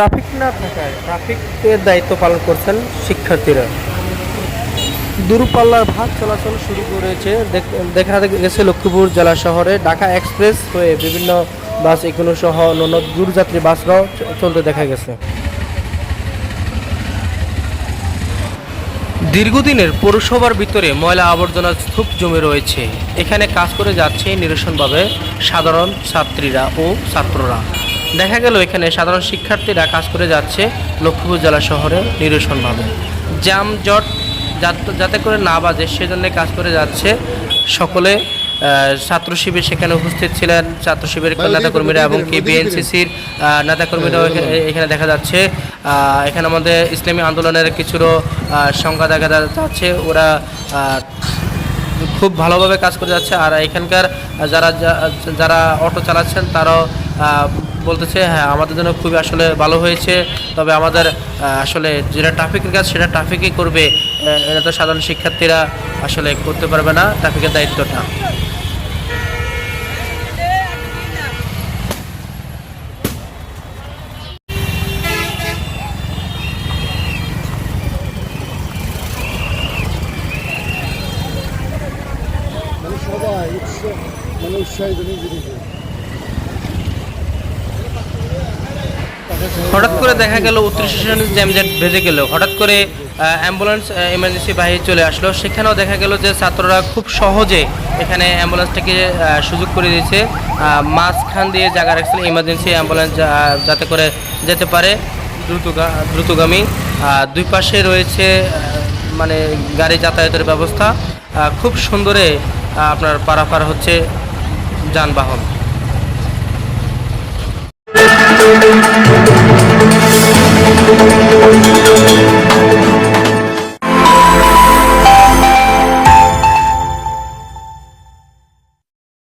Traffic না থাকায় ট্রাফিকের দায়িত্ব পালন করছেন শিক্ষার্থীরা। দূরপাল্লার ভাগ চলাচল শুরু করেছে। দেখ- গেছে লক্ষ্মীপুর জেলা শহরে ঢাকা এক্সপ্রেস হয়ে বিভিন্ন বাস এগুলো সহ অন্যান্য দূরযাত্রী বাসরাও চলতে দেখা গেছে। দীর্ঘদিনের পৌরসভার ভিতরে ময়লা আবর্জনার স্তূপ জমে রয়েছে। এখানে কাজ করে যাচ্ছে নিরসনভাবে সাধারণ ছাত্রীরা ও ছাত্ররা। দেখা গেল এখানে সাধারণ শিক্ষার্থীরা কাজ করে যাচ্ছে লক্ষ্মীপুর জেলা শহরে নিরসনভাবে। যানজট যাত- যাতে করে না বাজে সেজন্য কাজ করে যাচ্ছে সকলে ছাত্র শিবির সেখানে উপস্থিত ছিলেন ছাত্র শিবিরের নেতাকর্মীরা এবং কি বিএনসিসির নেতাকর্মীরাও এখা- এখানে দেখা যাচ্ছে। এখানে আমাদের ইসলামী আন্দোলনের কিছুরও সংখ্যা দেখা যাচ্ছে। ওরা খুব ভালোভাবে কাজ করে যাচ্ছে। আর এখানকার যারা যারা অটো চালাচ্ছেন তারাও বলতেছে হ্যাঁ আমাদের জন্য খুবই আসলে ভালো হয়েছে, তবে আমাদের আসলে যেটা ট্রাফিকের কাজ সেটা ট্রাফিকই করবে এটা তো সাধারণ শিক্ষার্থীরা আসলে করতে পারবে না ট্রাফিকের দায়িত্বটা। মানে সবাই উৎসাহ মানে উৎসাহিত নিয়ে হঠাৎ করে দেখা গেল উত্তর স্টেশনে জ্যামজেট ভেজে গেল। হঠাৎ করে অ্যাম্বুলেন্স ইমার্জেন্সি বাহির চলে আসলো। সেখানেও দেখা গেল যে ছাত্ররা খুব সহজে এখানে অ্যাম্বুলেন্সটাকে সুযোগ করে দিয়েছে। মাঝখান দিয়ে জায়গা রাখছিল ইমার্জেন্সি অ্যাম্বুলেন্স যাতে করে যেতে পারে দ্রুতগা- দ্রুতগামী। দুই পাশে রয়েছে মানে গাড়ি যাতায়াতের ব্যবস্থা। খুব সুন্দরে আপনার পারাপার হচ্ছে যানবাহন। Thank you.